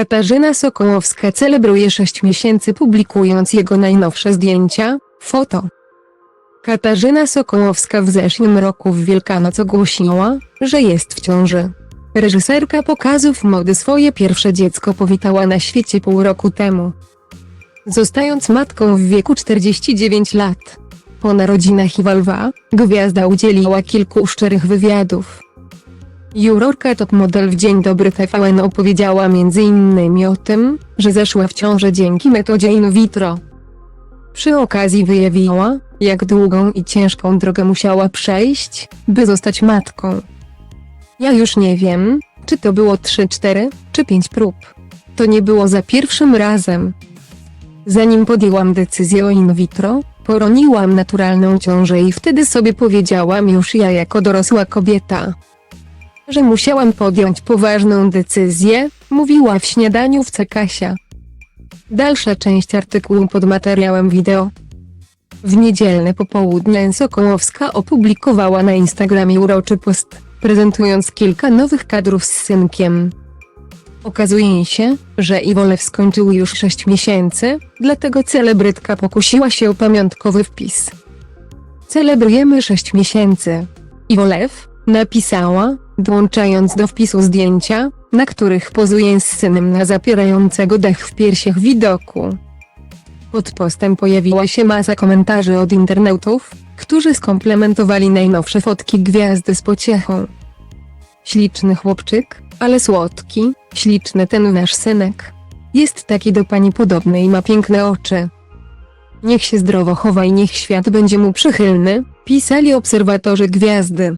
Katarzyna Sokołowska celebruje 6 miesięcy publikując jego najnowsze zdjęcia, foto. Katarzyna Sokołowska w zeszłym roku w Wielkanoc ogłosiła, że jest w ciąży. Reżyserka pokazów mody swoje pierwsze dziecko powitała na świecie pół roku temu. Zostając matką w wieku 49 lat. Po narodzinach Iwalwa, gwiazda udzieliła kilku szczerych wywiadów. Jurorka top model w Dzień Dobry TVN opowiedziała m.in. o tym, że zeszła w ciążę dzięki metodzie in vitro. Przy okazji wyjawiła, jak długą i ciężką drogę musiała przejść, by zostać matką. Ja już nie wiem, czy to było 3, 4 czy 5 prób. To nie było za pierwszym razem. Zanim podjęłam decyzję o in vitro, poroniłam naturalną ciążę i wtedy sobie powiedziałam już ja jako dorosła kobieta, że musiałam podjąć poważną decyzję, mówiła w śniadaniu w Cekasia. Dalsza część artykułu pod materiałem wideo. W niedzielne popołudnie Sokołowska opublikowała na Instagramie uroczy post, prezentując kilka nowych kadrów z synkiem. Okazuje się, że Iwolew skończył już 6 miesięcy, dlatego celebrytka pokusiła się o pamiątkowy wpis. Celebrujemy 6 miesięcy. Iwolew napisała, dołączając do wpisu zdjęcia, na których pozuje z synem na zapierającego dech w piersiach widoku. Pod postem pojawiła się masa komentarzy od internautów, którzy skomplementowali najnowsze fotki gwiazdy z pociechą. Śliczny chłopczyk, ale słodki, śliczny ten nasz synek. Jest taki do pani podobny i ma piękne oczy. Niech się zdrowo chowa i niech świat będzie mu przychylny, pisali obserwatorzy gwiazdy.